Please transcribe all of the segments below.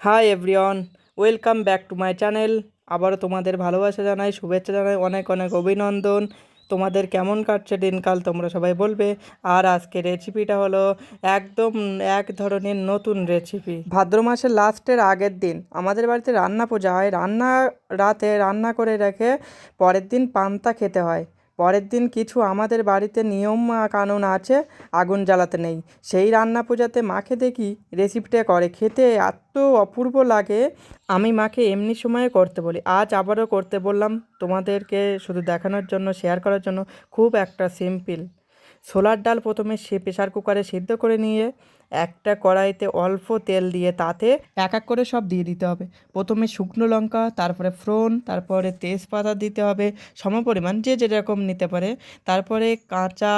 Hi everyone welcome back to my channel আবারও তোমাদের ভালোবাসা জানাই, শুভেচ্ছা জানাই, অনেক অনেক অভিনন্দন। তোমাদের কেমন কাটছে দিনকাল তোমরা সবাই বলবে। আর আজকে রেসিপিটা হলো একদম এক ধরনের নতুন রেসিপি ভাদ্র মাসের লাস্টের আগের দিন আমাদের বাড়িতে রান্না পূজা হয়। রান্না, রাতে রান্না করে রেখে পরের দিন পান্তা খেতে হয়। পরের দিন কিছু আমাদের বাড়িতে নিয়ম কানুন আছে, আগুন জ্বালাতে নেই। সেই রান্না পূজাতে মাকে দেখি রেসিপিটা করে। খেতে এত অপূর্ব লাগে, আমি মাকে এমনি সময়ে করতে বলি। আজ আবারও করতে বললাম তোমাদেরকে শুধু দেখানোর জন্য শেয়ার করার জন্য। খুব একটা সিম্পল ছোলার ডাল প্রথমে সে প্রেশার কুকারে সিদ্ধ করে নিয়ে একটা কড়াইতে অল্প তেল দিয়ে তাতে এক এক করে সব দিয়ে দিতে হবে। প্রথমে শুকনো লঙ্কা, তারপরে ফ্রন তারপরে তেজপাতা দিতে হবে। সমপরিমাণ যে যেরকম নিতে পারে। তারপরে কাঁচা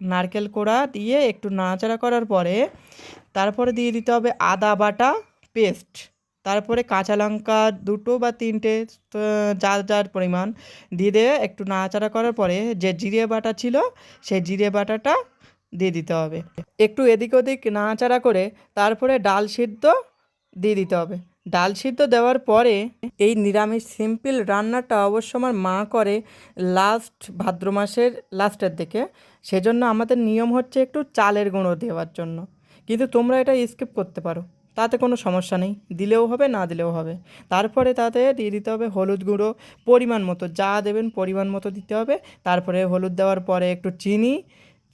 নারকেল কোড়া দিয়ে একটু নাড়াচাড়া করার পরে তারপরে দিয়ে দিতে হবে আদা বাটা পেস্ট। তারপরে কাঁচা লঙ্কা দুটো বা তিনটে যার যার পরিমাণ। দিয়ে দিয়ে একটু নাড়াচাড়া করার পরে যে জিরে বাটা ছিল, সেই জিরে বাটাটা দিয়ে দিতে হবে। একটু এদিক ওদিক নাড়াচাড়া করে তারপরে ডাল সিদ্ধ দিয়ে দিতে হবে। ডাল সিদ্ধ দেওয়ার পরে এই নিরামিষ সিম্পল রান্নাটা অবশ্য আমার মা করে লাস্ট ভাদ্র মাসের লাস্টের দিকে। সেজন্য আমাদের নিয়ম হচ্ছে একটু চালের গুঁড়ো দেওয়ার জন্য। কিন্তু তোমরা এটা স্কিপ করতে পারো। তাতে কোনো সমস্যা নেই। দিলেও হবে, না দিলেও হবে। তারপরে তাতে দিয়ে দিতে হবে হলুদ গুঁড়ো। পরিমাণ মতো যা দেবেন পরিমাণ মতো দিতে হবে। তারপরে হলুদ দেওয়ার পরে একটু চিনি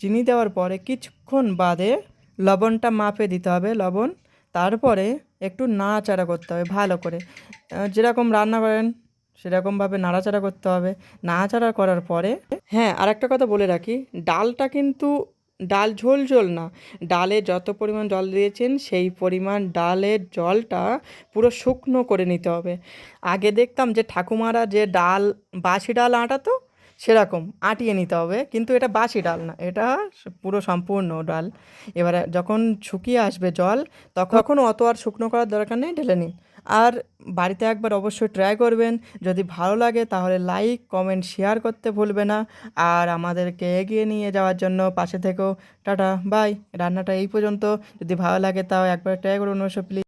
চিনি দেওয়ার পরে কিছুক্ষণ বাদে লবণটা মাপে দিতে হবে লবণ। তারপরে একটু নাড়াচাড়া করতে হবে ভালো করে। যেরকম রান্না করেন, সেরকমভাবে নাড়াচাড়া করতে হবে। নাড়াচাড়া করার পরে হ্যাঁ আর একটা কথা বলে রাখি, ডালটা কিন্তু ডাল ঝোল ঝোল না। ডালে যত পরিমাণ জল দিয়েছেন, সেই পরিমাণ ডালের জলটা পুরো শুকনো করে নিতে হবে। আগে দেখতাম যে ঠাকুমারা যে ডাল, বাসি ডাল আটাতো সেরকম আটিয়ে নিতে হবে। কিন্তু এটা বাসি ডাল না, এটা পুরো সম্পূর্ণ ডাল। এবারে যখন শুকিয়ে আসবে জল, তখন অত আর শুকনো করার দরকার নেই, ঢেলে নিন। আর বাড়িতে একবার অবশ্যই ট্রাই করবেন। যদি ভালো লাগে তাহলে লাইক কমেন্ট শেয়ার করতে ভুলবে না। আর আমাদেরকে এগিয়ে নিয়ে যাওয়ার জন্য পাশে থেকেও টাটা বাই রান্নাটা এই পর্যন্ত। যদি ভালো লাগে তাও একবার ট্রাই করুন অবশ্য প্লিজ